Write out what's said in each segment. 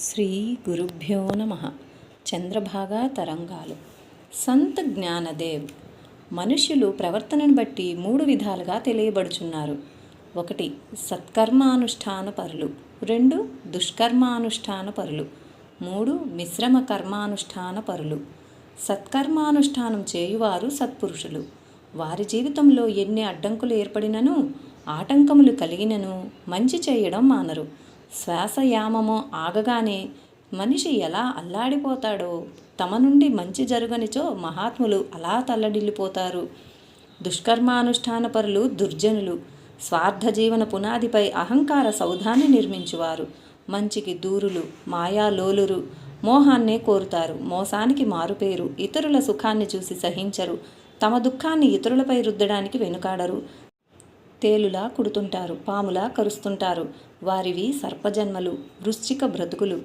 శ్రీ గురుభ్యో నమ. చంద్రభాగా తరంగాలు. సంత జ్ఞానదేవ్. మనుషులు ప్రవర్తనను బట్టి మూడు విధాలుగా తెలియబడుచున్నారు. ఒకటి సత్కర్మానుష్ఠాన పరులు రెండు దుష్కర్మానుష్ఠాన పరులు మూడు మిశ్రమ కర్మానుష్ఠాన పరులు సత్కర్మానుష్ఠానం చేయువారు సత్పురుషులు. వారి జీవితంలో ఎన్ని అడ్డంకులు ఏర్పడినను ఆటంకములు కలిగినను మంచి చేయడం మానరు. శ్వాసయామము ఆగగానే మనిషి ఎలా అల్లాడిపోతాడో తమ నుండి మంచి జరుగనిచో మహాత్ములు అలా తల్లడిల్లిపోతారు. దుష్కర్మానుష్ఠాన పరులు దుర్జనులు స్వార్థ జీవన పునాదిపై అహంకార సౌధాన్ని నిర్మించువారు. మంచికి దూరులు మాయాలోలురు మోహాన్నే కోరుతారు. మోసానికి మారుపేరు ఇతరుల సుఖాన్ని చూసి సహించరు. తమ దుఃఖాన్ని ఇతరులపై రుద్దడానికి వెనుకాడరు. తేలులా కుడుతుంటారు పాములా కరుస్తుంటారు. వారివి సర్పజన్మలు వృశ్చిక బ్రతుకులు.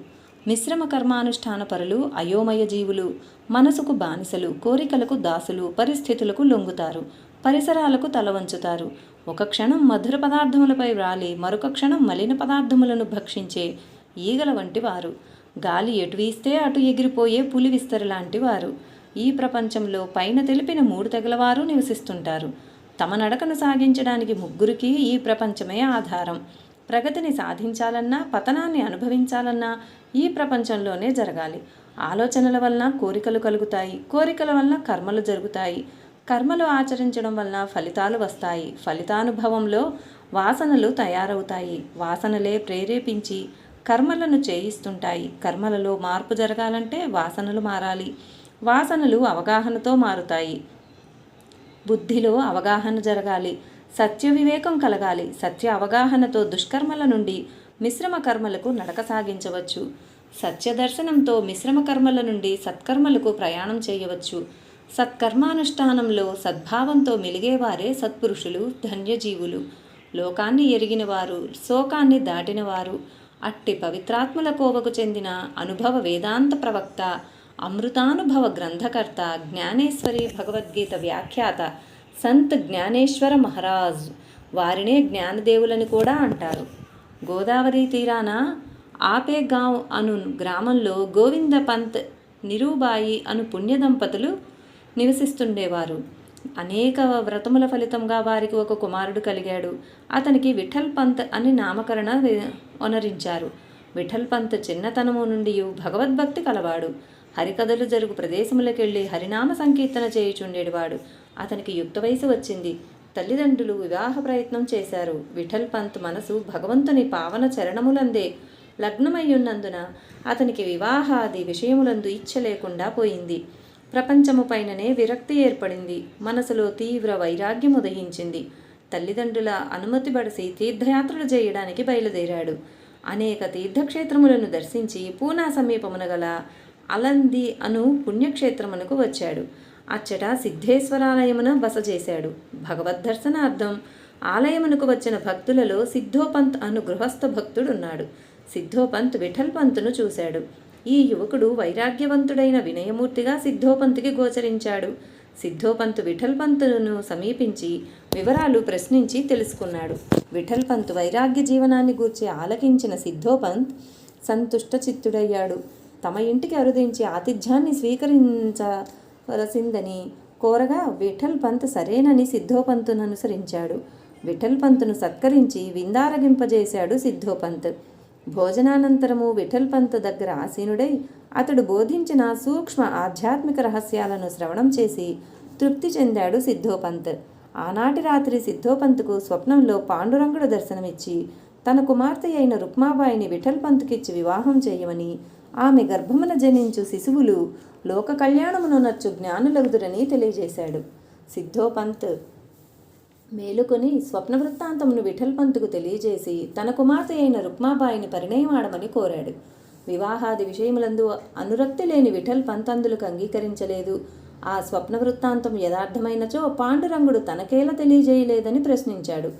మిశ్రమ కర్మానుష్ఠాన పరులు అయోమయ జీవులు. మనసుకు బానిసలు కోరికలకు దాసులు పరిస్థితులకు లొంగుతారు. పరిసరాలకు తల వంచుతారు. ఒక క్షణం మధుర పదార్థములపై వ్రాలి మరొక క్షణం మలిన పదార్థములను భక్షించే ఈగల వంటి వారు. గాలి ఎటు వీస్తే అటు ఎగిరిపోయే పులి విస్తరి లాంటి వారు. ఈ ప్రపంచంలో పైన తెలిపిన మూడు తెగలవారు నివసిస్తుంటారు. తమ నడకను సాగించడానికి ముగ్గురికి ఈ ప్రపంచమే ఆధారం. ప్రగతిని సాధించాలన్నా పతనాన్ని అనుభవించాలన్నా ఈ ప్రపంచంలోనే జరగాలి. ఆలోచనల వలన కోరికలు కలుగుతాయి. కోరికల వలన కర్మలు జరుగుతాయి. కర్మలు ఆచరించడం వలన ఫలితాలు వస్తాయి. ఫలితానుభవంలో వాసనలు తయారవుతాయి. వాసనలే ప్రేరేపించి కర్మలను చేయిస్తుంటాయి. కర్మలలో మార్పు జరగాలంటే వాసనలు మారాలి. వాసనలు అవగాహనతో మారుతాయి. బుద్ధిలో అవగాహన జరగాలి. సత్య వివేకం కలగాలి. సత్య అవగాహనతో దుష్కర్మల నుండి మిశ్రమ కర్మలకు నడక సాగించవచ్చు. సత్య దర్శనంతో మిశ్రమ కర్మల నుండి సత్కర్మలకు ప్రయాణం చేయవచ్చు. సత్కర్మానుష్ఠానంలో సద్భావంతో మెలిగేవారే సత్పురుషులు ధన్యజీవులు. లోకాన్ని ఎరిగినవారు శోకాన్ని దాటినవారు. అట్టి పవిత్రాత్మల కోవకు చెందిన అనుభవ వేదాంత ప్రవక్త అమృతానుభవ గ్రంథకర్త జ్ఞానేశ్వరి భగవద్గీత వ్యాఖ్యాత సంత్ జ్ఞానేశ్వర మహారాజ్. వారినే జ్ఞానదేవులని కూడా అంటారు. గోదావరి తీరాన ఆపేగావ్ అను గ్రామంలో గోవింద పంత్ నిరూబాయి అను పుణ్య దంపతులు నివసిస్తుండేవారు. అనేక వ్రతముల ఫలితంగా వారికి ఒక కుమారుడు కలిగాడు. అతనికి విఠల్ పంత్ అని నామకరణ ఒనరించారు విఠల్ పంత్ చిన్నతనము నుండి భగవద్భక్తి కలవాడు. హరికథలు జరుగు ప్రదేశములకెళ్ళి హరినామ సంకీర్తన చేయుచుండేవాడు అతనికి యుక్త వయసు వచ్చింది. తల్లిదండ్రులు వివాహ ప్రయత్నం చేశారు. విఠల్ పంత్ మనసు భగవంతుని పావన చరణములందే. లగ్నమయ్యున్నందున అతనికి వివాహాది విషయములందు ఇచ్చ లేకుండా పోయింది. ప్రపంచము పైననే విరక్తి ఏర్పడింది. మనసులో తీవ్ర వైరాగ్యం ఉదయించింది తల్లిదండ్రుల అనుమతి బడిసి తీర్థయాత్రలు చేయడానికి బయలుదేరాడు. అనేక తీర్థక్షేత్రములను దర్శించి పూనా సమీపమున గల అలంది అను పుణ్యక్షేత్రమునకు వచ్చాడు. అచ్చట సిద్ధేశ్వరాలయమున బస చేశాడు భగవద్దర్శనార్థం ఆలయమునకు వచ్చిన భక్తులలో సిద్ధోపంత్ అను గృహస్థ భక్తుడున్నాడు. సిద్ధోపంత్ విఠల్ పంతును చూశాడు. ఈ యువకుడు వైరాగ్యవంతుడైన వినయమూర్తిగా సిద్ధోపంత్కి గోచరించాడు. సిద్ధోపంత్ విఠల్ పంతును సమీపించి వివరాలు ప్రశ్నించి తెలుసుకున్నాడు. విఠల్ పంత్ వైరాగ్య జీవనాన్ని గూర్చి ఆలకించిన సిద్ధోపంత్ సంతుష్ట చిత్తుడయ్యాడు తమ ఇంటికి అరుదించి ఆతిథ్యాన్ని స్వీకరించవలసిందని కోరగా విఠల్ పంత్ సరేనని సిద్ధోపంతును అనుసరించాడు. విఠల్ పంతును సత్కరించి విందారగింపజేశాడు సిద్ధోపంత్. భోజనానంతరము విఠల్ పంత్ దగ్గర ఆసీనుడై అతడు బోధించిన సూక్ష్మ ఆధ్యాత్మిక రహస్యాలను శ్రవణం చేసి తృప్తి చెందాడు సిద్ధోపంత్. ఆనాటి రాత్రి సిద్ధోపంత్కు స్వప్నంలో పాండురంగుడు దర్శనమిచ్చి తన కుమార్తె అయిన రుక్మాబాయిని విఠల్ పంత్కిచ్చి వివాహం చేయమని ఆమె గర్భమున జనించు శిశువులు లోక కళ్యాణమును నచ్చు జ్ఞానులగుదురని తెలియజేశాడు. సిద్ధోపంత్ మేలుకొని స్వప్న వృత్తాంతమును విఠల్పంతుకు తెలియజేసి తన కుమార్తె అయిన రుక్మాబాయిని పరిణయమాడమని కోరాడు. వివాహాది విషయములందు అనురక్తి లేని విఠల్ పంత్ అందులకు అంగీకరించలేదు. ఆ స్వప్న వృత్తాంతం యథార్థమైనచో పాండురంగుడు తనకేలా తెలియజేయలేదని ప్రశ్నించాడు.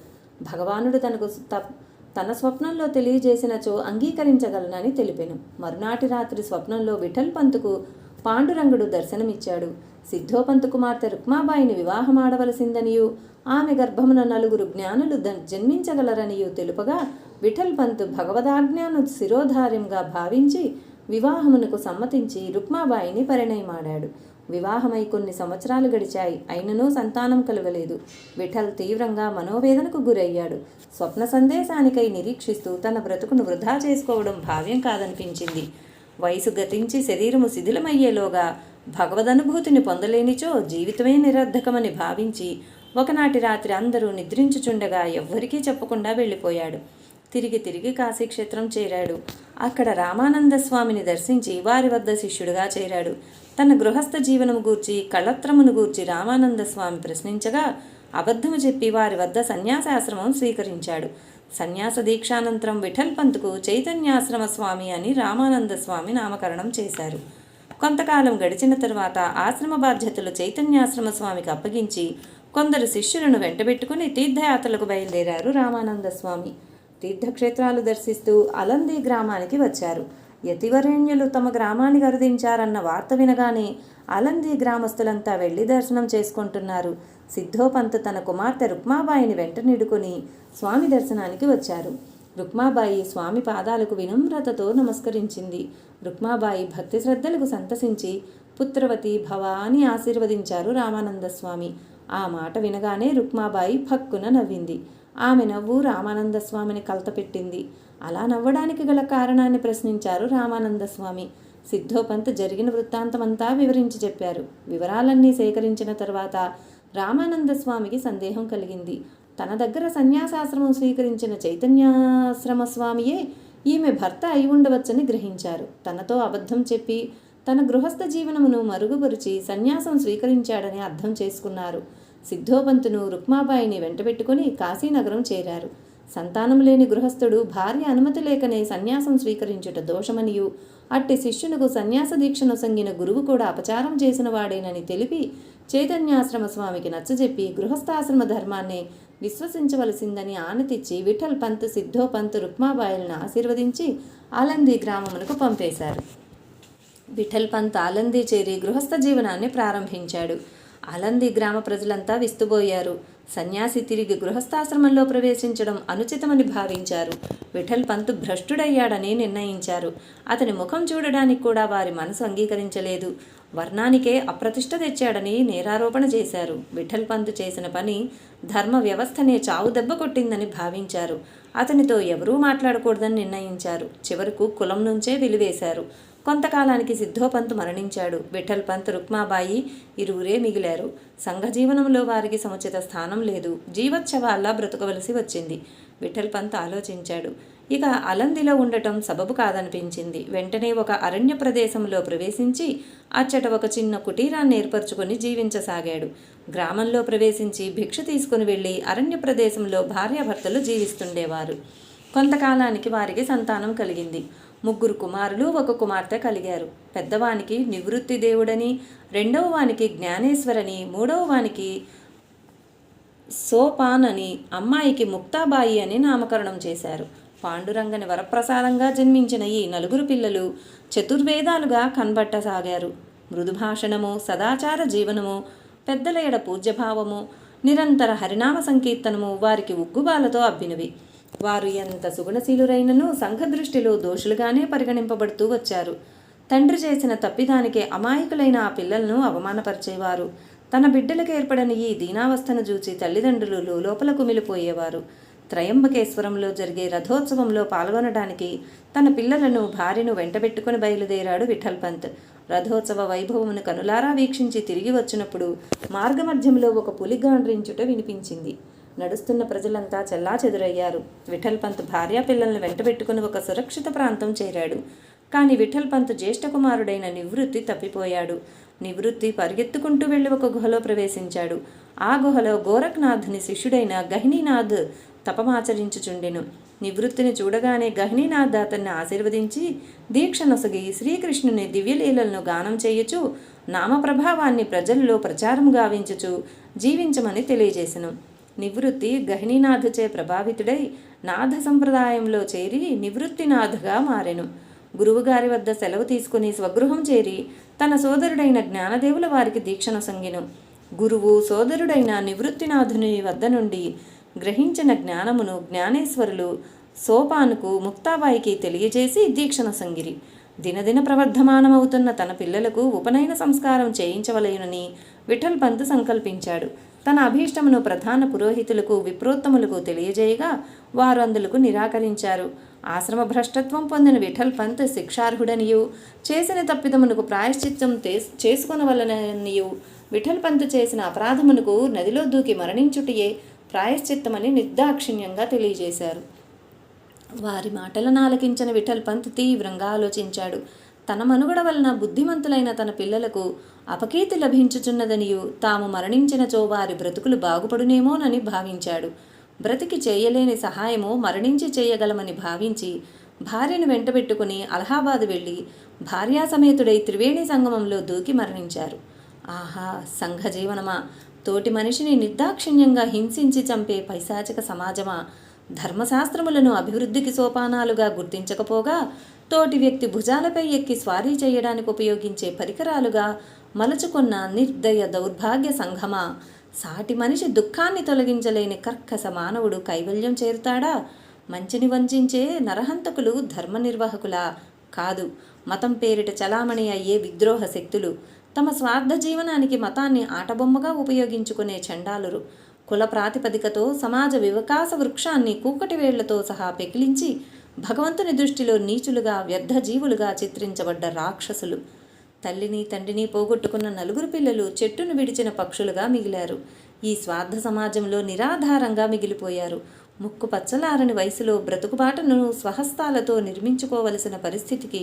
భగవానుడు తనకు తప్ తన స్వప్నంలో తెలియజేసినచో అంగీకరించగలనని తెలిపెను. మరునాటి రాత్రి స్వప్నంలో విఠల్ పంతుకు పాండురంగుడు దర్శనమిచ్చాడు. సిద్ధోపంతు కుమార్తె రుక్మాబాయిని వివాహమాడవలసిందనియు ఆమె గర్భమున నలుగురు జ్ఞానులు ద- జన్మించగలరనియు తెలుపగా విఠల్ పంత్ భగవదాజ్ఞాను శిరోధార్యంగా భావించి వివాహమునకు సమ్మతించి రుక్మాబాయిని పరిణయమాడాడు. వివాహమై కొన్ని సంవత్సరాలు గడిచాయి. అయిననూ సంతానం కలగలేదు. విఠల్ తీవ్రంగా మనోవేదనకు గురయ్యాడు. స్వప్న సందేశానికై నిరీక్షిస్తూ తన బ్రతుకును వృధా చేసుకోవడం భావ్యం కాదనిపించింది. వయసు గతించి శరీరము శిథిలమయ్యేలోగా భగవదనుభూతిని పొందలేనిచో జీవితమే నిరర్ధకమని భావించి ఒకనాటి రాత్రి అందరూ నిద్రించుచుండగా ఎవ్వరికీ చెప్పకుండా వెళ్ళిపోయాడు. తిరిగి తిరిగి కాశీక్షేత్రం చేరాడు. అక్కడ రామానంద స్వామిని దర్శించి వారి వద్ద శిష్యుడిగా చేరాడు. తన గృహస్థ జీవనము గూర్చి కళత్రమును గూర్చి రామానంద స్వామి ప్రశ్నించగా అబద్ధము చెప్పి వారి వద్ద సన్యాసాశ్రమం స్వీకరించాడు. సన్యాస దీక్షానంతరం విఠల్ పంత్కు చైతన్యాశ్రమ స్వామి అని రామానంద స్వామి నామకరణం చేశారు. కొంతకాలం గడిచిన తరువాత ఆశ్రమ బాధ్యతలు చైతన్యాశ్రమ స్వామికి అప్పగించి కొందరు శిష్యులను వెంటబెట్టుకుని తీర్థయాత్రలకు బయలుదేరారు రామానంద స్వామి. తీర్థక్షేత్రాలు దర్శిస్తూ అలంది గ్రామానికి వచ్చారు. యతివరేణ్యులు తమ గ్రామాన్ని గరుదించారన్న వార్త వినగానే అలంది గ్రామస్తులంతా వెళ్ళి దర్శనం చేసుకుంటున్నారు. సిద్ధోపంత్ తన కుమార్తె రుక్మాబాయిని వెంట నిడుకొని స్వామి దర్శనానికి వచ్చారు. రుక్మాబాయి స్వామి పాదాలకు వినమ్రతతో నమస్కరించింది. రుక్మాబాయి భక్తి శ్రద్ధలకు సంతసించి పుత్రవతి భవ అని ఆశీర్వదించారు రామానంద స్వామి ఆ మాట వినగానే రుక్మాబాయి భక్కున నవ్వింది. ఆమె నవ్వు రామానంద స్వామిని కలతపెట్టింది అలా నవ్వడానికి గల కారణాన్ని ప్రశ్నించారు రామానంద స్వామి సిద్ధోపంత్ జరిగిన వృత్తాంతమంతా వివరించి చెప్పారు. వివరాలన్నీ సేకరించిన తర్వాత రామానంద స్వామికి సందేహం కలిగింది. తన దగ్గర సన్యాసాశ్రమం స్వీకరించిన చైతన్యాశ్రమ స్వామియే ఈమె భర్త అయి ఉండవచ్చని గ్రహించారు. తనతో అబద్ధం చెప్పి తన గృహస్థ జీవనమును మరుగుపరిచి సన్యాసం స్వీకరించాడని అర్థం చేసుకున్నారు. సిద్ధోపంతును రుక్మాబాయిని వెంటబెట్టుకుని కాశీనగరం చేరారు. సంతానం లేని గృహస్థుడు భార్య అనుమతి లేకనే సన్యాసం స్వీకరించుట దోషమనియు. అట్టి శిష్యునకు సన్యాస దీక్షను సంగిన గురువు కూడా అపచారం చేసిన వాడేనని తెలిపి చైతన్యాశ్రమ స్వామికి నచ్చజెప్పి గృహస్థాశ్రమ ధర్మాన్ని విశ్వసించవలసిందని ఆనతిచ్చి విఠల్ పంత్ సిద్ధో పంత్ రుక్మాబాయిలను ఆశీర్వదించి ఆలంది గ్రామమునకు పంపేశారు. విఠల్ పంత్ ఆలంది చేరి గృహస్థ జీవనాన్ని ప్రారంభించాడు. ఆలంది గ్రామ ప్రజలంతా విస్తుబోయారు సన్యాసి తిరిగి గృహస్థాశ్రమంలో ప్రవేశించడం అనుచితమని భావించారు. విఠల్ పంత్ భ్రష్టుడయ్యాడని నిర్ణయించారు. అతని ముఖం చూడడానికి కూడా వారి మనసు అంగీకరించలేదు. వర్ణానికే అప్రతిష్ట తెచ్చాడని నేరారోపణ చేశారు. విఠల్ పంత్ చేసిన పని ధర్మ వ్యవస్థనే చావు దెబ్బ కొట్టిందని భావించారు. అతనితో ఎవరూ మాట్లాడకూడదని నిర్ణయించారు. చివరకు కులం నుంచే విలువేశారు. కొంతకాలానికి సిద్ధోపంత్ మరణించాడు. విఠల్ పంత్ రుక్మాబాయి ఇరువురే మిగిలారు. సంఘ జీవనంలో వారికి సముచిత స్థానం లేదు. జీవోత్సవాల్లా బ్రతకవలసి వచ్చింది. విఠల్ పంత్ ఆలోచించాడు. ఇక అలందిలో ఉండటం సబబు కాదనిపించింది. వెంటనే ఒక అరణ్య ప్రదేశంలో ప్రవేశించి అచ్చట ఒక చిన్న కుటీరాన్ని ఏర్పరచుకొని జీవించసాగాడు. గ్రామంలో ప్రవేశించి భిక్ష తీసుకుని వెళ్ళి అరణ్య ప్రదేశంలో భార్యాభర్తలు జీవిస్తుండేవారు. కొంతకాలానికి వారికి సంతానం కలిగింది. ముగ్గురు కుమారులు ఒక కుమార్తె కలిగారు. పెద్దవానికి నివృత్తి దేవుడని రెండవ వానికి జ్ఞానేశ్వరని మూడవ వానికి సోపాన్ అని అమ్మాయికి ముక్తాబాయి అని నామకరణం చేశారు. పాండురంగని వరప్రసాదంగా జన్మించిన ఈ నలుగురు పిల్లలు చతుర్వేదాలుగా కనబట్టసాగారు. మృదుభాషణము సదాచార జీవనము పెద్దల ఎడ పూజ్యభావము నిరంతర హరినామ సంకీర్తనము వారికి ఉగ్గుబాలతో అబ్బినవి. వారు ఎంత సుగుణశీలురైనను సంఘ దృష్టిలో దోషులుగానే పరిగణింపబడుతూ వచ్చారు. తండ్రి చేసిన తప్పిదానికి అమాయకులైన ఆ పిల్లలను అవమానపరిచేవారు. తన బిడ్డలకు ఏర్పడని ఈ దీనావస్థను చూచి తల్లిదండ్రులు లోపల కుమిలిపోయేవారు త్రయంబకేశ్వరంలో జరిగే రథోత్సవంలో పాల్గొనడానికి తన పిల్లలను భార్యను వెంటబెట్టుకుని బయలుదేరాడు విఠల్ పంత్ రథోత్సవ వైభవమును కనులారా వీక్షించి తిరిగి వచ్చినప్పుడు మార్గమధ్యంలో ఒక పులిగాండ్రించుట వినిపించింది. నడుస్తున్న ప్రజలంతా చెల్లాచెదురయ్యారు. విఠల్ పంత్ భార్యా పిల్లల్ని వెంటబెట్టుకుని ఒక సురక్షిత ప్రాంతం చేరాడు. కానీ విఠల్ పంత్ జ్యేష్ఠ కుమారుడైన నివృత్తి తప్పిపోయాడు. నివృత్తి పరిగెత్తుకుంటూ వెళ్ళి ఒక గుహలో ప్రవేశించాడు. ఆ గుహలో గోరఖ్నాథ్ని శిష్యుడైన గహినీనాథ్ తపమాచరించుచుండెను. నివృత్తిని చూడగానే గహినీనాథ్ అతన్ని ఆశీర్వదించి దీక్ష నొసగి శ్రీకృష్ణుని దివ్యలీలలను గానం చేయుచు నామప్రభావాన్ని ప్రజల్లో ప్రచారం గావించుచు జీవించమని తెలియజేసెను. నివృత్తి గహినీనాథచే ప్రభావితుడై నాథ సంప్రదాయంలో చేరి నివృత్తినాథుగా మారెను. గురువుగారి వద్ద సెలవు తీసుకుని స్వగృహం చేరి తన సోదరుడైన జ్ఞానదేవుల వారికి దీక్షను సంగిను. గురువు సోదరుడైన నివృత్తినాథుని వద్ద నుండి గ్రహించిన జ్ఞానమును జ్ఞానేశ్వరులు సోపానుకు ముక్తాబాయికి తెలియజేసి దీక్షను సంగిరి. దినదిన ప్రవర్ధమానమవుతున్న తన పిల్లలకు ఉపనయన సంస్కారం చేయించవలయునని విఠల్ పంత్ సంకల్పించాడు. తన అభీష్టమును ప్రధాన పురోహితులకు విప్రోత్తములకు తెలియజేయగా వారు అందులకు నిరాకరించారు. ఆశ్రమ భ్రష్టత్వం పొందిన విఠల్ పంత్ శిక్షార్హుడనియు. చేసిన తప్పిదమునకు ప్రాయశ్చిత్తం చేసుకొనవలననియు. విఠల్ పంత్ చేసిన అపరాధమునకు నదిలో దూకి మరణించుటయే ప్రాయశ్చిత్తమని నిర్దాక్షిణ్యంగా తెలియజేశారు. వారి మాటలను ఆలకించిన విఠల్ పంత్ తీవ్రంగా ఆలోచించాడు. తన మనుగడ వలన బుద్ధిమంతులైన తన పిల్లలకు అపకీర్తి లభించుచున్నదనియు. తాము మరణించినచో వారి బ్రతుకులు బాగుపడునేమోనని భావించాడు. బ్రతికి చేయలేని సహాయము మరణించి చేయగలమని భావించి భార్యను వెంటబెట్టుకుని అలహాబాద్ వెళ్ళి భార్యాసమేతుడై త్రివేణి సంగమంలో దూకి మరణించారు. ఆహా సంఘ జీవనమా తోటి మనిషిని నిర్దాక్షిణ్యంగా హింసించి చంపే పైశాచిక సమాజమా? ధర్మశాస్త్రములను అభివృద్ధికి సోపానాలుగా గుర్తించకపోగా తోటి వ్యక్తి భుజాలపై ఎక్కి స్వారీ చేయడానికి ఉపయోగించే పరికరాలుగా మలుచుకున్న నిర్దయ దౌర్భాగ్య సంఘమా? సాటి మనిషి దుఃఖాన్ని తొలగించలేని కర్కస మానవుడు కైవల్యం చేరుతాడా? మంచిని వంచించే నరహంతకులు ధర్మ నిర్వాహకులా? కాదు మతం పేరిట చలామణి అయ్యే విద్రోహ శక్తులు. తమ స్వార్థ జీవనానికి మతాన్ని ఆటబొమ్మగా ఉపయోగించుకునే చండాలురు. కుల ప్రాతిపదికతో సమాజ వివకాస వృక్షాన్ని కూకటి వేళ్ళతో సహా పెకిలించి భగవంతుని దృష్టిలో నీచులుగా వ్యర్థ జీవులుగా చిత్రించబడ్డ రాక్షసులు. తల్లిని తండ్రిని పోగొట్టుకున్న నలుగురు పిల్లలు చెట్టును విడిచిన పక్షులుగా మిగిలారు. ఈ స్వార్థ సమాజంలో నిరాధారంగా మిగిలిపోయారు. ముక్కు పచ్చలారని వయసులో బ్రతుకుబాటను స్వహస్తాలతో నిర్మించుకోవలసిన పరిస్థితికి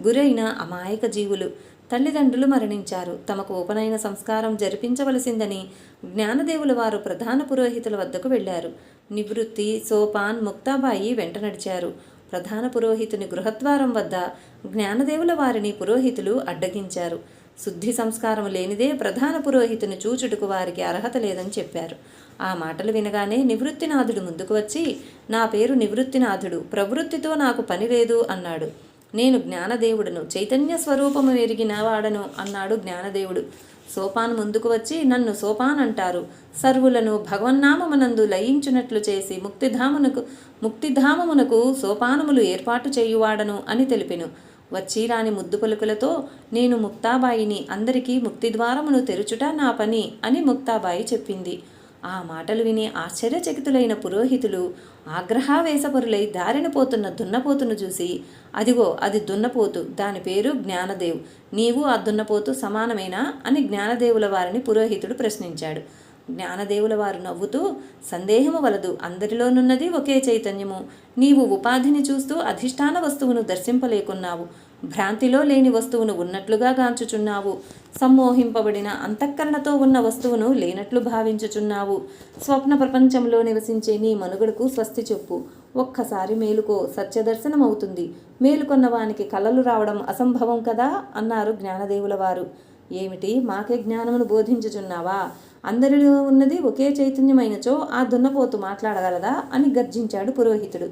గురైన అమాయక జీవులు తల్లిదండ్రులు మరణించారు. తమకు ఉపనయన సంస్కారం జరిపించవలసిందని జ్ఞానదేవుల వారు ప్రధాన పురోహితుల వద్దకు వెళ్ళారు నివృత్తి సోపాన్ ముక్తాబాయి వెంట నడిచారు. ప్రధాన పురోహితుని గృహద్వారం వద్ద జ్ఞానదేవుల వారిని పురోహితులు అడ్డగించారు. శుద్ధి సంస్కారం లేనిదే ప్రధాన పురోహితుని చూచుటకు వారికి అర్హత లేదని చెప్పారు. ఆ మాటలు వినగానే నివృత్తినాథుడు ముందుకు వచ్చి నా పేరు నివృత్తినాథుడు ప్రవృత్తితో నాకు పని లేదు అన్నాడు. నేను జ్ఞానదేవుడును చైతన్య స్వరూపము ఎరిగిన వాడను అన్నాడు జ్ఞానదేవుడు. సోపాన్ ముందుకు వచ్చి నన్ను సోపాన్ అంటారు. సర్వులను భగవన్నామమునందు లయించునట్లు చేసి ముక్తిధామునకు ముక్తిధామమునకు సోపానములు ఏర్పాటు చేయువాడను అని తెలిపెను. వచ్చిరాని ముద్దు పలుకులతో నేను ముక్తాబాయిని అందరికీ ముక్తిద్వారమును తెరుచుట నా పని అని ముక్తాబాయి చెప్పింది. ఆ మాటలు విని ఆశ్చర్యచకితులైన పురోహితులు ఆగ్రహావేశపరులై దారిన పోతున్న దున్నపోతును చూసి అదిగో అది దున్నపోతు దాని పేరు జ్ఞానదేవ్. నీవు ఆ దున్నపోతు సమానమేనా? అని జ్ఞానదేవుల వారిని పురోహితుడు ప్రశ్నించాడు. జ్ఞానదేవుల వారు నవ్వుతూ సందేహము వలదు. అందరిలోనున్నది ఒకే చైతన్యము. నీవు ఉపాధిని చూస్తూ అధిష్టాన వస్తువును దర్శింపలేకున్నావు. భ్రాంతిలో లేని వస్తువును ఉన్నట్లుగా గాంచుచున్నావు. సమ్మోహింపబడిన అంతఃకరణతో ఉన్న వస్తువును లేనట్లు భావించుచున్నావు. స్వప్న ప్రపంచంలో నివసించే నీ మనుగడకు స్వస్తి చెప్పు. ఒక్కసారి మేలుకో సత్యదర్శనం అవుతుంది కలలు రావడం అసంభవం కదా? అన్నారు జ్ఞానదేవుల వారు ఏమిటి? మాకే జ్ఞానమును బోధించుచున్నావా? అందరిలో ఉన్నది ఒకే చైతన్యమైనచో ఆ దున్నపోతు మాట్లాడగలదా? అని గర్జించాడు పురోహితుడు.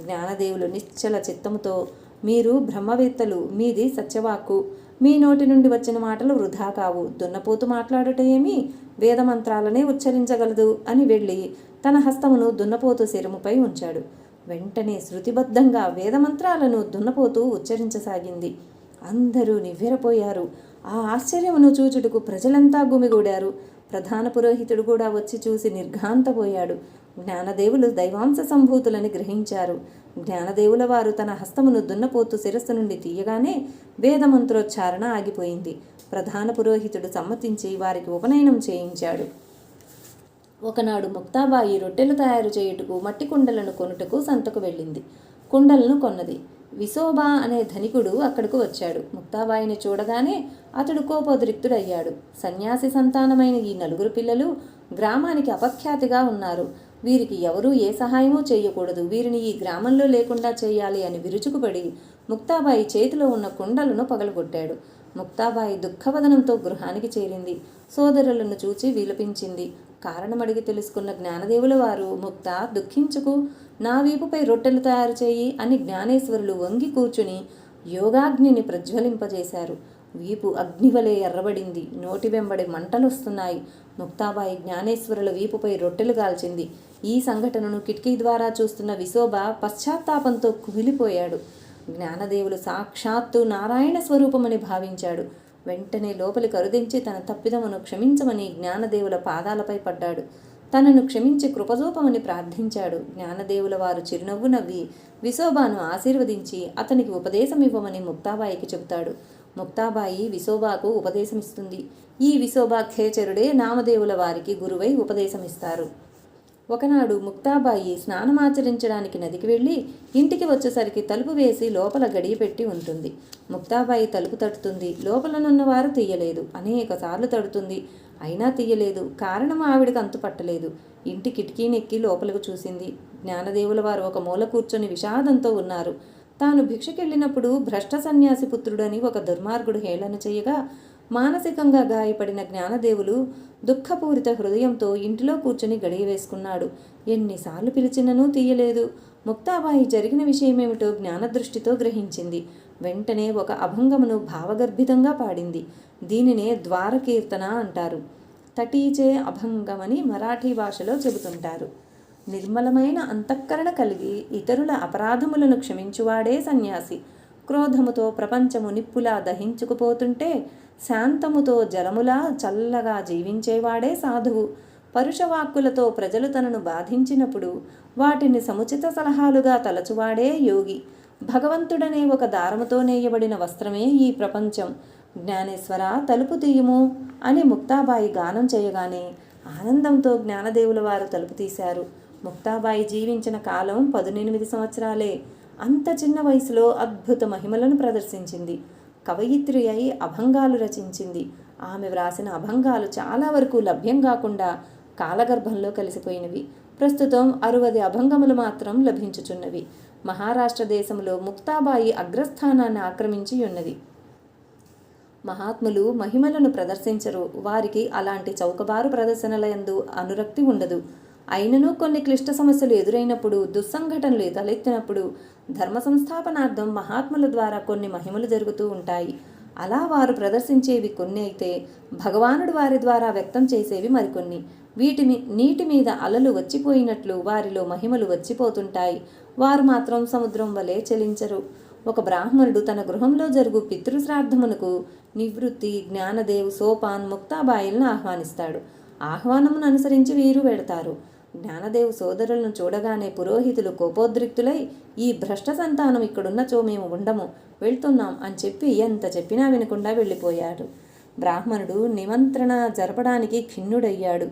జ్ఞానదేవులు నిశ్చల చిత్తముతో మీరు బ్రహ్మవేత్తలు మీది సత్యవాక్కు. మీ నోటి నుండి వచ్చిన మాటలు వృధా కావు. దున్నపోతు మాట్లాడుట ఏమి? వేదమంత్రాలనే ఉచ్చరించగలదు అని వెళ్ళి తన హస్తమును దున్నపోతు శిరముపై ఉంచాడు. వెంటనే శృతిబద్ధంగా వేదమంత్రాలను దున్నపోతూ ఉచ్చరించసాగింది. అందరూ నివ్వెరపోయారు. ఆ ఆశ్చర్యమును చూచుటకు ప్రజలంతా గుమిగూడారు. ప్రధాన పురోహితుడు కూడా వచ్చి చూసి నిర్ఘాంతపోయాడు. జ్ఞానదేవులు దైవాంశ సంభూతులని గ్రహించారు. జ్ఞానదేవుల వారు తన హస్తమును దున్నపోతు శిరస్సు నుండి తీయగానే వేదమంత్రోచ్చారణ ఆగిపోయింది. ప్రధాన పురోహితుడు సమ్మతించి వారికి ఉపనయనం చేయించాడు. ఒకనాడు ముక్తాబాయి రొట్టెలు తయారు చేయుటకు మట్టి కుండలను కొనుటకు సంతకు వెళ్ళింది. కుండలను కొన్నది. విశోబా అనే ధనికుడు అక్కడకు వచ్చాడు. ముక్తాబాయిని చూడగానే అతడు కోపోద్రిక్తుడయ్యాడు. సన్యాసి సంతానమైన ఈ నలుగురు పిల్లలు గ్రామానికి అపఖ్యాతిగా ఉన్నారు. వీరికి ఎవరూ ఏ సహాయమూ చేయకూడదు. వీరిని ఈ గ్రామంలో లేకుండా చేయాలి అని విరుచుకుపడి ముక్తాబాయి చేతిలో ఉన్న కుండలను పగలగొట్టాడు. ముక్తాబాయి దుఃఖవదనంతో గృహానికి చేరింది. సోదరులను చూచి విలపించింది. కారణమడిగి తెలుసుకున్న జ్ఞానదేవుల వారు ముక్త దుఃఖించుకు. నా వీపుపై రొట్టెలు తయారు చేయి అని జ్ఞానేశ్వరులు వంగి కూర్చుని యోగాగ్నిని ప్రజ్వలింపజేశారు. వీపు అగ్నివలే ఎర్రబడింది. నోటి వెంబడి మంటలొస్తున్నాయి. ముక్తాబాయి జ్ఞానేశ్వరుల వీపుపై రొట్టెలు కాల్చింది. ఈ సంఘటనను కిటికీ ద్వారా చూస్తున్న విశోభ పశ్చాత్తాపంతో కుమిలిపోయాడు. జ్ఞానదేవులు సాక్షాత్తు నారాయణ స్వరూపమని భావించాడు. వెంటనే లోపలి కరుదించి తన తప్పిదమును క్షమించమని జ్ఞానదేవుల పాదాలపై పడ్డాడు. తనను క్షమించి కృపజూపమని ప్రార్థించాడు. జ్ఞానదేవుల వారు చిరునవ్వు నవ్వి విశోభాను ఆశీర్వదించి అతనికి ఉపదేశం ఇవ్వమని ముక్తాబాయికి చెబుతాడు. ముక్తాబాయి విశోబాకు ఉపదేశమిస్తుంది. ఈ విశోబా ఖేచరుడే నామదేవుల వారికి గురువై ఉపదేశమిస్తారు. ఒకనాడు ముక్తాబాయి స్నానమాచరించడానికి నదికి వెళ్ళి ఇంటికి వచ్చేసరికి తలుపు వేసి లోపల గడియ పెట్టి ఉంటుంది. ముక్తాబాయి తలుపు తడుతుంది. లోపలనున్నవారు తీయలేదు. అనేక సార్లు తడుతుంది. అయినా తీయలేదు. కారణం ఆవిడకు అంతుపట్టలేదు ఇంటి కిటికీనెక్కి లోపలకు చూసింది. జ్ఞానదేవుల వారు ఒక మూల కూర్చొని విషాదంతో ఉన్నారు. తాను భిక్షకెళ్ళినప్పుడు భ్రష్ట సన్యాసి పుత్రుడని ఒక దుర్మార్గుడు హేళన చేయగా మానసికంగా గాయపడిన జ్ఞానదేవులు దుఃఖపూరిత హృదయంతో ఇంటిలో కూర్చుని గడియవేసుకున్నాడు. ఎన్నిసార్లు పిలిచిననూ తీయలేదు. ముక్తాబాయి జరిగిన విషయమేమిటో జ్ఞానదృష్టితో గ్రహించింది. వెంటనే ఒక అభంగమును భావగర్భితంగా పాడింది. దీనినే ద్వారకీర్తన అంటారు. తటీచే అభంగమని మరాఠీ భాషలో చెబుతుంటారు. నిర్మలమైన అంతఃకరణ కలిగి ఇతరుల అపరాధములను క్షమించువాడే సన్యాసి. క్రోధముతో ప్రపంచము నిప్పులా దహించుకుపోతుంటే శాంతముతో జలములా చల్లగా జీవించేవాడే సాధువు. పరుషవాక్కులతో ప్రజలు తనను బాధించినప్పుడు వాటిని సముచిత సలహాలుగా తలచువాడే యోగి. భగవంతుడనే ఒక దారముతో నేయబడిన వస్త్రమే ఈ ప్రపంచం. జ్ఞానేశ్వర తలుపు తీయము అని ముక్తాబాయి గానం చేయగానే ఆనందంతో జ్ఞానదేవుల వారు తలుపు తీశారు. ముక్తాబాయి జీవించిన కాలం పదునెనిమిది సంవత్సరాలే. అంత చిన్న వయసులో అద్భుత మహిమలను ప్రదర్శించింది. కవయిత్రి అయి అభంగాలు రచించింది. ఆమె వ్రాసిన అభంగాలు చాలా వరకు లభ్యం కాకుండా కాలగర్భంలో కలిసిపోయినవి. ప్రస్తుతం అరవది అభంగములు మాత్రం లభించుచున్నవి. మహారాష్ట్ర దేశంలో ముక్తాబాయి అగ్రస్థానాన్ని ఆక్రమించి ఉన్నది. మహాత్ములు మహిమలను ప్రదర్శించరు. వారికి అలాంటి చౌకబారు ప్రదర్శనలందు అనురక్తి ఉండదు. అయినను కొన్ని క్లిష్ట సమస్యలు ఎదురైనప్పుడు దుస్సంఘటనలు తలెత్తినప్పుడు ధర్మ సంస్థాపనార్థం మహాత్ముల ద్వారా కొన్ని మహిమలు జరుగుతూ ఉంటాయి. అలా వారు ప్రదర్శించేవి కొన్ని అయితే భగవానుడు వారి ద్వారా వ్యక్తం చేసేవి మరికొన్ని. వీటి నీటి మీద అలలు వచ్చిపోయినట్లు వారిలో మహిమలు వచ్చిపోతుంటాయి. వారు మాత్రం సముద్రం వలె చలించరు. ఒక బ్రాహ్మణుడు తన గృహంలో జరుగు పితృశ్రాద్ధమునకు నివృత్తి జ్ఞానదేవ్ సోపాన్ ముక్తాబాయిలను ఆహ్వానిస్తాడు. ఆహ్వానమును అనుసరించి వీరు వెడతారు. జ్ఞానదేవ్ సోదరులను చూడగానే పురోహితులు కోపోద్రిక్తులై ఈ భ్రష్ట సంతానం ఇక్కడున్నచో మేము ఉండము వెళ్తున్నాం అని చెప్పి ఎంత చెప్పినా వినకుండా వెళ్ళిపోయాడు. బ్రాహ్మణుడు నిమంత్రణ జరపడానికి ఖిన్నుడయ్యాడు.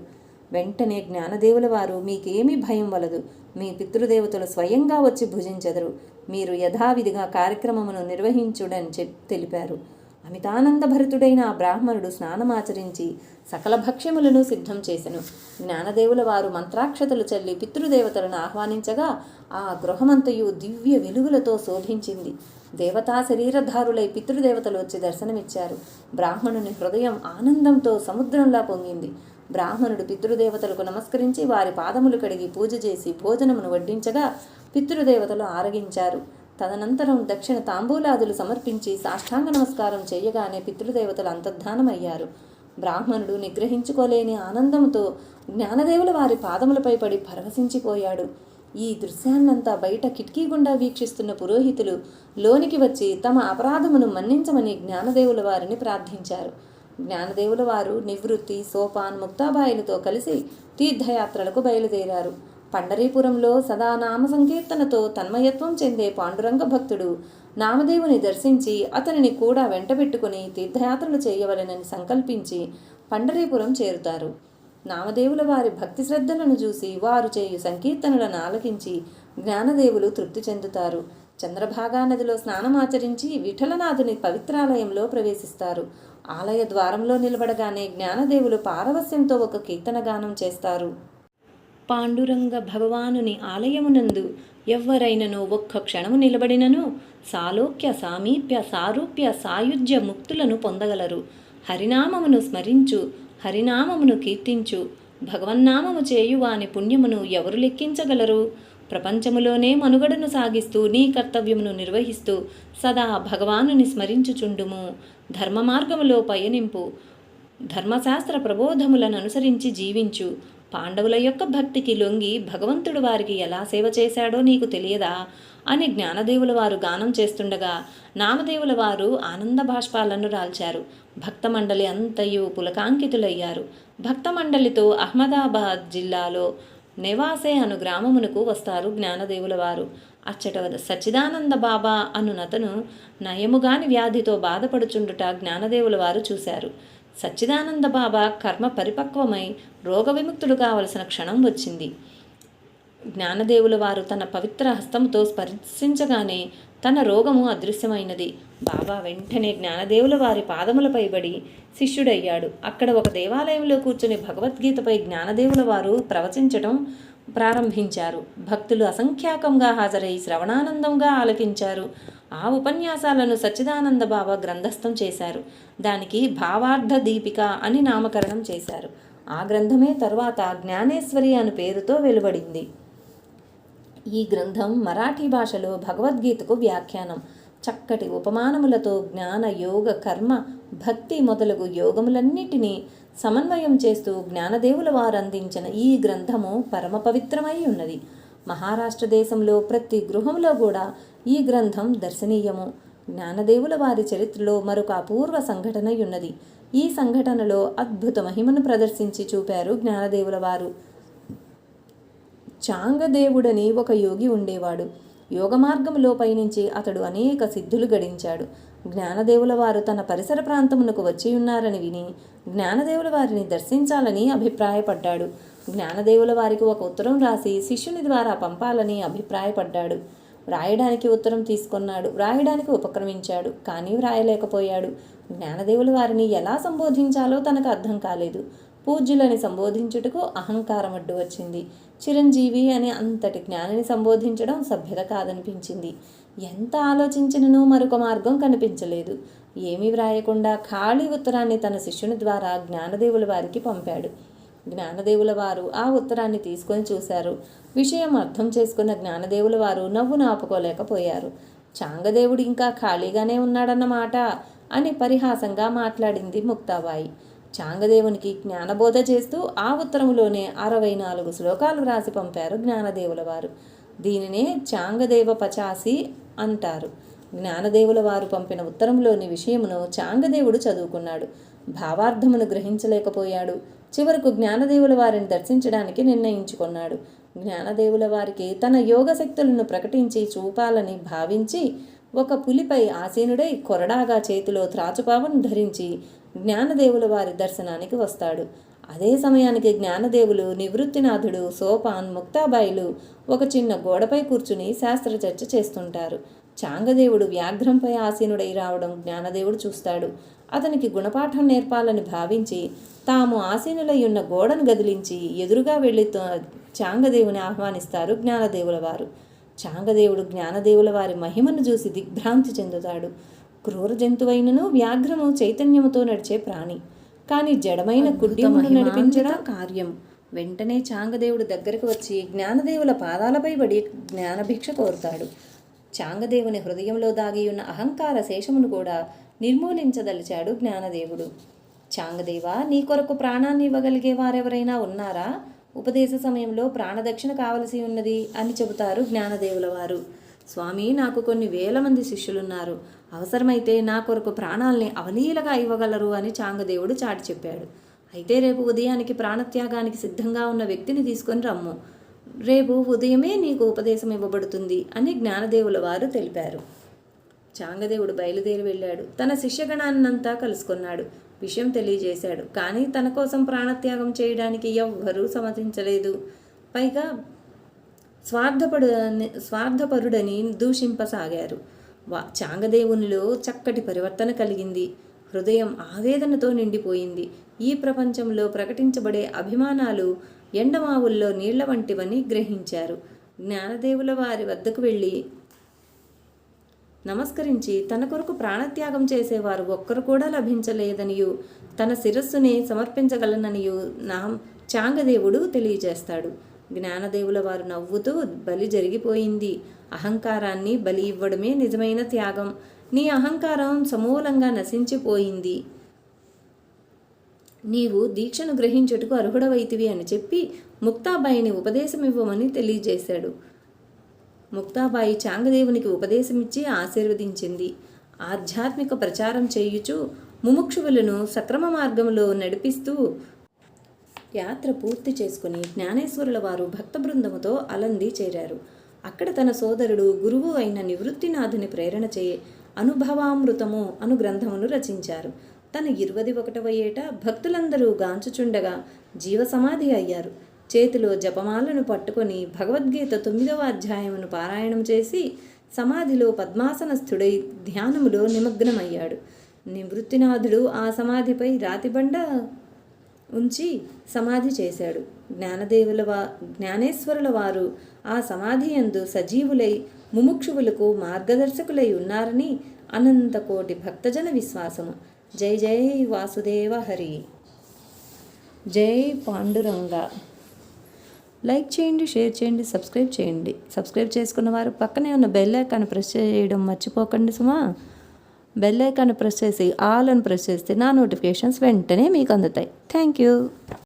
వెంటనే జ్ఞానదేవుల వారు మీకేమీ భయం వలదు మీ పితృదేవతలు స్వయంగా వచ్చి భుజించెదరు మీరు యథావిధిగా కార్యక్రమమును నిర్వహించుడని చెప్ తెలిపారు. అమితానందభరితుడైన ఆ బ్రాహ్మణుడు స్నానమాచరించి సకల భక్ష్యములను సిద్ధం చేసెను. జ్ఞానదేవుల వారు మంత్రాక్షతలు చల్లి పితృదేవతలను ఆహ్వానించగా ఆ గృహమంతయు దివ్య వెలుగులతో శోభించింది. దేవతా శరీరధారులై పితృదేవతలు వచ్చి దర్శనమిచ్చారు. బ్రాహ్మణుని హృదయం ఆనందంతో సముద్రంలా పొంగింది. బ్రాహ్మణుడు పితృదేవతలకు నమస్కరించి వారి పాదములు కడిగి పూజ చేసి భోజనమును వడ్డించగా పితృదేవతలు ఆరగించారు. తదనంతరం దక్షిణ తాంబూలాదులు సమర్పించి సాష్టాంగ నమస్కారం చేయగానే పితృదేవతలు అంతర్ధానమయ్యారు. బ్రాహ్మణుడు నిగ్రహించుకోలేని ఆనందంతో జ్ఞానదేవుల వారి పాదములపై పడి పరవశించిపోయాడు ఈ దృశ్యాన్నంతా బయట కిటికీ గుండా వీక్షిస్తున్న పురోహితులు లోనికి వచ్చి తమ అపరాధమును మన్నించమని జ్ఞానదేవుల వారిని ప్రార్థించారు. జ్ఞానదేవుల వారు నివృత్తి సోపాన్ ముక్తాబాయిలతో కలిసి తీర్థయాత్రలకు బయలుదేరారు. పండరీపురంలో సదా నామ సంకీర్తనతో తన్మయత్వం చెందే పాండురంగ భక్తుడు నామదేవుని దర్శించి అతనిని కూడా వెంటబెట్టుకుని తీర్థయాత్రలు చేయవలెనని సంకల్పించి పండరీపురం చేరుతారు. నామదేవుల వారి భక్తి శ్రద్ధలను చూసి వారు చేయు సంకీర్తనలను ఆలకించి జ్ఞానదేవులు తృప్తి చెందుతారు. చంద్రభాగా నదిలో స్నానమాచరించి విఠలనాథుని పవిత్రాలయంలో ప్రవేశిస్తారు. ఆలయ ద్వారంలో నిలబడగానే జ్ఞానదేవులు పారవస్యంతో ఒక కీర్తన గానం చేస్తారు. పాండురంగ భగవానుని ఆలయమునందు ఎవ్వరైనను ఒక్క క్షణము నిలబడినను సాలోక్య సామీప్య సారూప్య సాయుధ్య ముక్తులను పొందగలరు. హరినామమును స్మరించు హరినామమును కీర్తించు భగవన్నామము చేయు వాని పుణ్యమును ఎవరు లెక్కించగలరు? ప్రపంచములోనే మనుగడను సాగిస్తూ నీ కర్తవ్యమును నిర్వహిస్తూ సదా భగవానుని స్మరించుచుండుము. ధర్మ మార్గములో పయనింపు ధర్మశాస్త్ర ప్రబోధములను అనుసరించి జీవించు పాండవుల యొక్క భక్తికి లొంగి భగవంతుడు వారికి ఎలా సేవ చేశాడో నీకు తెలియదా? అని జ్ఞానదేవుల వారు గానం చేస్తుండగా నామదేవుల వారు ఆనంద బాష్పాలను రాల్చారు. భక్త మండలి అంతయు పులకాంకితులయ్యారు. భక్త మండలితో అహ్మదాబాద్ జిల్లాలో నివాసే అను గ్రామమునకు వస్తారు జ్ఞానదేవుల వారు. అచ్చట సచ్చిదానంద బాబా అనునతను నయముగాని వ్యాధితో బాధపడుచుండుట జ్ఞానదేవుల వారు చూశారు. సచ్చిదానంద బాబా కర్మ పరిపక్వమై రోగ విముక్తుడు కావలసిన క్షణం వచ్చింది. జ్ఞానదేవుల వారు తన పవిత్ర హస్తంతో స్పర్శించగానే తన రోగము అదృశ్యమైనది. బాబా వెంటనే జ్ఞానదేవుల వారి పాదములపై పడి శిష్యుడయ్యాడు. అక్కడ ఒక దేవాలయంలో కూర్చుని భగవద్గీతపై జ్ఞానదేవుల వారు ప్రవచించటం ప్రారంభించారు. భక్తులు అసంఖ్యాకంగా హాజరై శ్రవణానందంగా ఆలకించారు. ఆ ఉపన్యాసాలను సచ్చిదానంద బావ గ్రంథస్థం చేశారు. దానికి భావార్థ దీపిక అని నామకరణం చేశారు. ఆ గ్రంథమే తరువాత జ్ఞానేశ్వరి అను పేరుతో వెలువడింది. ఈ గ్రంథం మరాఠీ భాషలో భగవద్గీతకు వ్యాఖ్యానం. చక్కటి ఉపమానములతో జ్ఞాన యోగ కర్మ భక్తి మొదలగు యోగములన్నిటినీ సమన్వయం చేస్తూ జ్ఞానదేవుల వారు అందించిన ఈ గ్రంథము పరమ పవిత్రమై ఉన్నది. మహారాష్ట్ర దేశంలో ప్రతి గృహంలో కూడా ఈ గ్రంథం దర్శనీయము. జ్ఞానదేవుల వారి చరిత్రలో మరొక అపూర్వ సంఘటన ఉన్నది ఈ సంఘటనలో అద్భుత మహిమను ప్రదర్శించి చూపారు జ్ఞానదేవుల వారు. చాంగదేవుడని ఒక యోగి ఉండేవాడు. యోగ మార్గంలో పయనించి అతడు అనేక సిద్ధులు గడించాడు. జ్ఞానదేవుల వారు తన పరిసర ప్రాంతమునకు వచ్చి ఉన్నారని విని జ్ఞానదేవుల వారిని దర్శించాలని అభిప్రాయపడ్డాడు. జ్ఞానదేవుల వారికి ఒక ఉత్తరం రాసి శిష్యుని ద్వారా పంపాలని అభిప్రాయపడ్డాడు. వ్రాయడానికి ఉత్తరం తీసుకున్నాడు. వ్రాయడానికి ఉపక్రమించాడు. కానీ వ్రాయలేకపోయాడు. జ్ఞానదేవుల వారిని ఎలా సంబోధించాలో తనకు అర్థం కాలేదు. పూజ్యులని సంబోధించుటకు అహంకారం అడ్డు వచ్చింది. చిరంజీవి అని అంతటి జ్ఞానిని సంబోధించడం సభ్యత కాదనిపించింది. ఎంత ఆలోచించిననూ మరొక మార్గం కనిపించలేదు. ఏమీ వ్రాయకుండా ఖాళీ ఉత్తరాన్ని తన శిష్యుని ద్వారా జ్ఞానదేవుల వారికి పంపాడు. జ్ఞానదేవుల వారు ఆ ఉత్తరాన్ని తీసుకొని చూశారు. విషయం అర్థం చేసుకున్న జ్ఞానదేవుల వారు నవ్వును ఆపుకోలేకపోయారు చాంగదేవుడు ఇంకా ఖాళీగానే ఉన్నాడన్నమాట అని పరిహాసంగా మాట్లాడింది ముక్తాబాయి. చాంగదేవునికి జ్ఞానబోధ చేస్తూ ఆ ఉత్తరములోనే అరవై నాలుగు శ్లోకాలు రాసి పంపారు జ్ఞానదేవుల వారు దీనినే చాంగదేవ పచాసి అంటారు. జ్ఞానదేవుల వారు పంపిన ఉత్తరంలోని విషయమును చాంగదేవుడు చదువుకున్నాడు. భావార్థమును గ్రహించలేకపోయాడు. చివరకు జ్ఞానదేవుల వారిని దర్శించడానికి నిర్ణయించుకున్నాడు. జ్ఞానదేవుల వారికి తన యోగ శక్తులను ప్రకటించి చూపాలని భావించి ఒక పులిపై ఆసీనుడై కొరడాగా చేతిలో త్రాచుపావను ధరించి జ్ఞానదేవుల వారి దర్శనానికి వస్తాడు. అదే సమయానికి జ్ఞానదేవులు నివృత్తినాథుడు సోపాన్ ముక్తాబాయిలు ఒక చిన్న గోడపై కూర్చుని శాస్త్ర చర్చ చేస్తుంటారు. చాంగదేవుడు వ్యాఘ్రంపై ఆసీనుడై రావడం జ్ఞానదేవుడు చూస్తాడు. అతనికి గుణపాఠం నేర్పాలని భావించి తాము ఆసీనులై ఉన్న గోడను గదిలించి ఎదురుగా వెళ్ళి చాంగదేవుని ఆహ్వానిస్తారు జ్ఞానదేవుల వారు. చాంగదేవుడు జ్ఞానదేవుల వారి మహిమను చూసి దిగ్భ్రాంతి చెందుతాడు. క్రూర జంతువైనను వ్యాఘ్రము చైతన్యముతో నడిచే ప్రాణి. కానీ జడమైన కుడ్యమును నడిపించడం కార్యం. వెంటనే చాంగదేవుడు దగ్గరకు వచ్చి జ్ఞానదేవుల పాదాలపై పడి జ్ఞానభిక్ష కోరుతాడు. చాంగదేవుని హృదయంలో దాగియున్న అహంకార శేషమును కూడా నిర్మూలించదలిచాడు జ్ఞానదేవుడు. చాంగదేవ నీ కొరకు ప్రాణాన్ని ఇవ్వగలిగే వారెవరైనా ఉన్నారా? ఉపదేశ సమయంలో ప్రాణదక్షిణ కావలసి ఉన్నది అని చెబుతారు జ్ఞానదేవుల వారు. స్వామి నాకు కొన్ని వేల మంది శిష్యులున్నారు. అవసరమైతే నా కొరకు ప్రాణాల్ని అవలీలగా ఇవ్వగలరు అని చాంగదేవుడు చాటి చెప్పాడు. అయితే రేపు ఉదయానికి ప్రాణత్యాగానికి సిద్ధంగా ఉన్న వ్యక్తిని తీసుకొని రమ్ము. రేపు ఉదయమే నీకు ఉపదేశం ఇవ్వబడుతుంది అని జ్ఞానదేవుల వారు తెలిపారు. చాంగదేవుడు బయలుదేరి వెళ్ళాడు. తన శిష్యగణాన్నంతా కలుసుకున్నాడు. విషయం తెలియజేశాడు. కానీ తన కోసం ప్రాణత్యాగం చేయడానికి ఎవ్వరూ సమ్మతించలేదు. పైగా స్వార్థపడు స్వార్థపరుడని దూషింపసాగారు. వా చాంగదేవునిలో చక్కటి పరివర్తన కలిగింది. హృదయం ఆవేదనతో నిండిపోయింది. ఈ ప్రపంచంలో ప్రకటించబడే అభిమానాలు ఎండమావుల్లో నీళ్ళ వంటివని గ్రహించారు. జ్ఞానదేవుల వారి వద్దకు వెళ్ళి నమస్కరించి తన కొరకు ప్రాణత్యాగం చేసేవారు ఒక్కరు కూడా లభించలేదనియు తన శిరస్సుని సమర్పించగలననియు నా చాంగదేవుడు తెలియజేస్తాడు. జ్ఞానదేవుల వారు నవ్వుతూ బలి జరిగిపోయింది. అహంకారాన్ని బలి ఇవ్వడమే నిజమైన త్యాగం. నీ అహంకారం సమూలంగా నశించిపోయింది. నీవు దీక్షను గ్రహించుటకు అర్హుడవైతివి అని చెప్పి ముక్తాబాయిని ఉపదేశమివ్వమని తెలియజేశాడు. ముక్తాబాయి చాంగదేవునికి ఉపదేశమిచ్చి ఆశీర్వదించింది. ఆధ్యాత్మిక ప్రచారం చేయుచు ముముక్షువులను సక్రమ మార్గంలో నడిపిస్తూ యాత్ర పూర్తి చేసుకుని జ్ఞానేశ్వరుల వారు భక్త బృందముతో అలంది చేరారు. అక్కడ తన సోదరుడు గురువు అయిన నివృత్తినాథుని ప్రేరణ చే అనుభవామృతము అను గ్రంథమును రచించారు. తన ఇరవది ఒకటవ ఏట భక్తులందరూ గాంచుచుండగా జీవసమాధి అయ్యారు. చేతిలో జపమాలను పట్టుకొని భగవద్గీత తొమ్మిదవ అధ్యాయమును పారాయణం చేసి సమాధిలో పద్మాసనస్థుడై ధ్యానములో నిమగ్నమయ్యాడు. నివృత్తినాథుడు ఆ సమాధిపై రాతిబండ ఉంచి సమాధి చేశాడు. జ్ఞానదేవుల వా జ్ఞానేశ్వరుల వారు ఆ సమాధి యందు సజీవులై ముముక్షువులకు మార్గదర్శకులై ఉన్నారని అనంత కోటి భక్తజన విశ్వాసము. జై జై వాసుదేవ హరి. జై పాండురంగ. లైక్ చేయండి షేర్ చేయండి సబ్స్క్రైబ్ చేయండి. సబ్స్క్రైబ్ చేసుకున్న వారు పక్కనే ఉన్న బెల్ ఐకాన్ ప్రెస్ చేయడం మర్చిపోకండి సుమా. బెల్ ఐకాన్ ప్రెస్ చేసి ఆల్ అని ప్రెస్ చేస్తే నా నోటిఫికేషన్స్ వెంటనే మీకు అందుతాయి. Thank you.